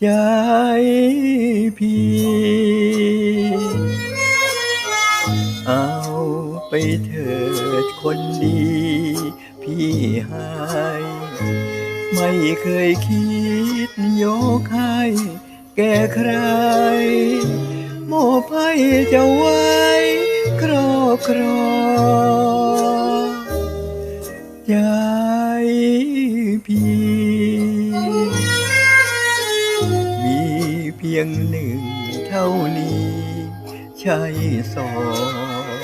ใจพี่เอาไปเถิดคนดี พี่ให้ไม่เคยคิดยกให้แก่ใคร โมอบให้เจ้าไว้ครอบครอง ยงหนึ่งเท่านี้ ใช่สอง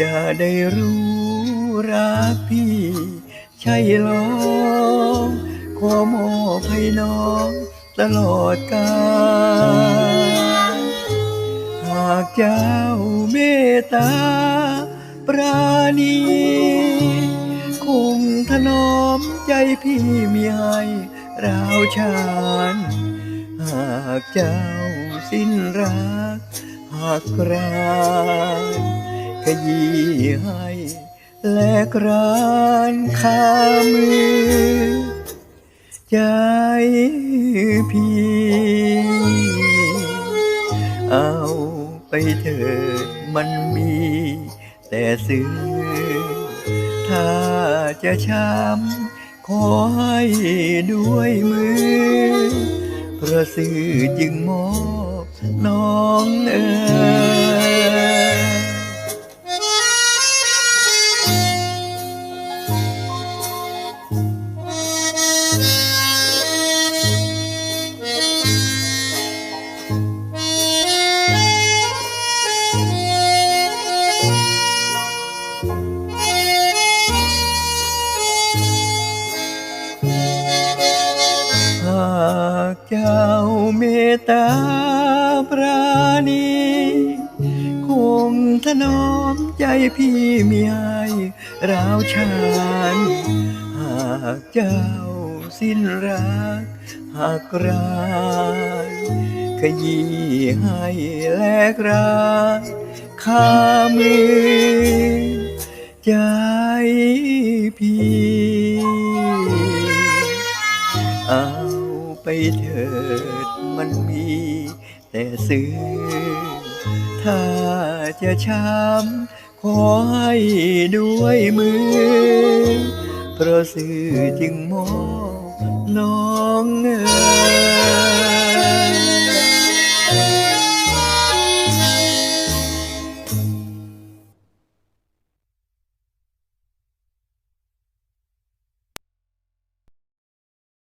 จะได้รู้รักพี่ ใช่หรอขอมอบให้น้องตลอดกาลหากเจ้าเมตตาปราณีคงถนอมใจพี่มีให้ราวชานากเจ้าสิ้นรัก หากรานขยี้ให้แลกรานคามือ ใจพี่เอาไปเถิดมันมี แต่ซื้อ ถ้าจะช้ำขอให้ด้วยมือ ราะสื่อจึงมอบน้องเอ๋ยากเจ้าเมตตาปราณีคงถนอมใจพี่มีให้ราวชานหากเจ้าสิ้นรักหากรานขยี้ให้แลกรักข้ามือใจพี่ ไปเถิดมันมี แต่ซื้อ ถ้าจะช้ำขอให้ด้วยมือ เพราะซื่อจึงมองน้องเอ๋ย